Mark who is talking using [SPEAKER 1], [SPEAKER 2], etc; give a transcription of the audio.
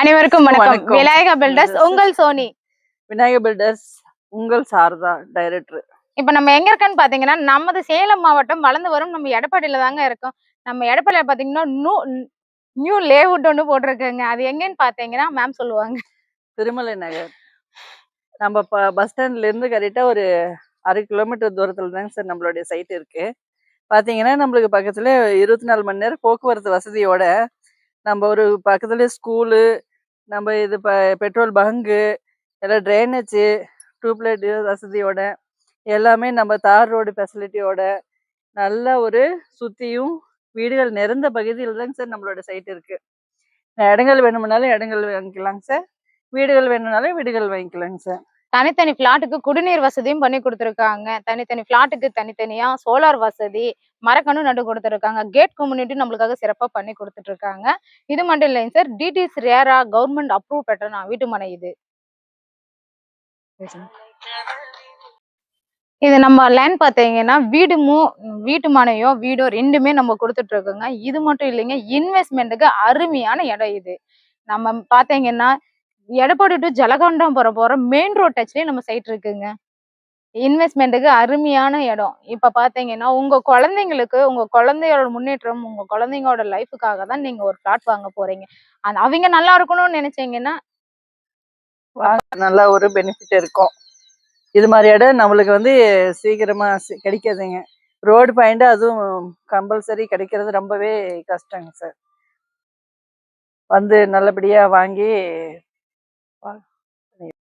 [SPEAKER 1] அனைவருக்கும் வணக்கம். விநாயகா பில்டர்ஸ் உங்கள் சோனி.
[SPEAKER 2] விநாயகர் பில்டர்ஸ் உங்கள் சாரதா டைரக்டர்
[SPEAKER 1] இப்ப நம்ம எங்க இருக்கோம்னு பாத்தீங்கன்னா நமது சேலம் மாவட்டம் வளர்ந்து வரும் நம்ம எடப்பாடியில தாங்க இருக்கோம். நம்ம எடப்பாடியில பாத்தீங்கன்னா நியூ நியூ லேவுட் ஒன்று போட்டிருக்குங்க. அது எங்கன்னு பாத்தீங்கன்னா மேம் சொல்லுவாங்க.
[SPEAKER 2] திருமலை நகர். நம்ம பஸ் ஸ்டாண்ட்ல இருந்து கரெக்டா ஒரு அரை கிலோமீட்டர் தூரத்துல தாங்க சார் நம்மளுடைய சைட் இருக்கு. பாத்தீங்கன்னா நம்மளுக்கு பக்கத்துல இருபத்தி நாலு மணி நேரம் போக்குவரத்து வசதியோட நம்ம ஒரு பக்கத்துல ஸ்கூலு நம்ம இது இப்போ பெட்ரோல் பங்கு எல்லாம் ட்ரைனேஜு டியூப்லைட் வசதியோட எல்லாமே நம்ம தார் ரோடு ஃபெசிலிட்டியோட நல்ல ஒரு சுற்றியும் வீடுகள் நிறைந்த பகுதியில் தாங்க சார் நம்மளோட சைட் இருக்குது இடங்கள் வேணும்னாலும் இடங்கள் வாங்கிக்கலாங்க சார். வீடுகள் வேணும்னாலும் வீடுகள் வாங்கிக்கலாங்க சார்.
[SPEAKER 1] தனித்தனி பிளாட்டுக்கு குடிநீர் வசதியும் பண்ணி கொடுத்துருக்காங்க. தனித்தனி பிளாட்டுக்கு தனித்தனியா சோலார் வசதி மரக்கணும் நட்டு கொடுத்துருக்காங்க. கேட் கம்யூனிட்டி நம்மளுக்காக சிறப்பா பண்ணி கொடுத்துட்டு இருக்காங்க இது மட்டும் இல்லைங்க சார் டிடிஸ் ரேரா கவர்மெண்ட் அப்ரூவ் பெற்ற வீட்டு மனை இது. இது நம்ம லேண்ட் பார்த்தீங்கன்னா வீடுமோ வீட்டு மனையோ வீடோ ரெண்டுமே நம்ம கொடுத்துட்டு இருக்கோங்க இது மட்டும் இல்லைங்க இன்வெஸ்ட்மெண்ட்டுக்கு அருமையான இடம் இது. நம்ம பார்த்தீங்கன்னா எடப்பாடி டு ஜலகண்டாபுரம் போற போற மெயின் ரோட் டச்லயே நம்ம சைட் இருக்குங்க. இன்வெஸ்ட்மெண்ட்டுக்கு அருமையான இடம். இப்ப பாத்தீங்கன்னா உங்க குழந்தைங்களுக்கு உங்க குழந்தையோட முன்னேற்றம் உங்க குழந்தைங்களோட லைஃபுக்காக தான் நீங்க ஒரு பிளாட் வாங்க போறீங்க. அந்த அவங்க நல்லா இருக்கணும்னு நினைச்சீங்கன்னா
[SPEAKER 2] நல்ல ஒரு பெனிஃபிட் இருக்கும். இது மாதிரி இடம் நம்மளுக்கு வந்து சீக்கிரமா கிடைக்காதுங்க. ரோடு பாயிண்ட் அதுவும் கம்பல்சரி கிடைக்கிறது ரொம்பவே கஷ்டங்க சார் வந்து நல்லபடியா வாங்கி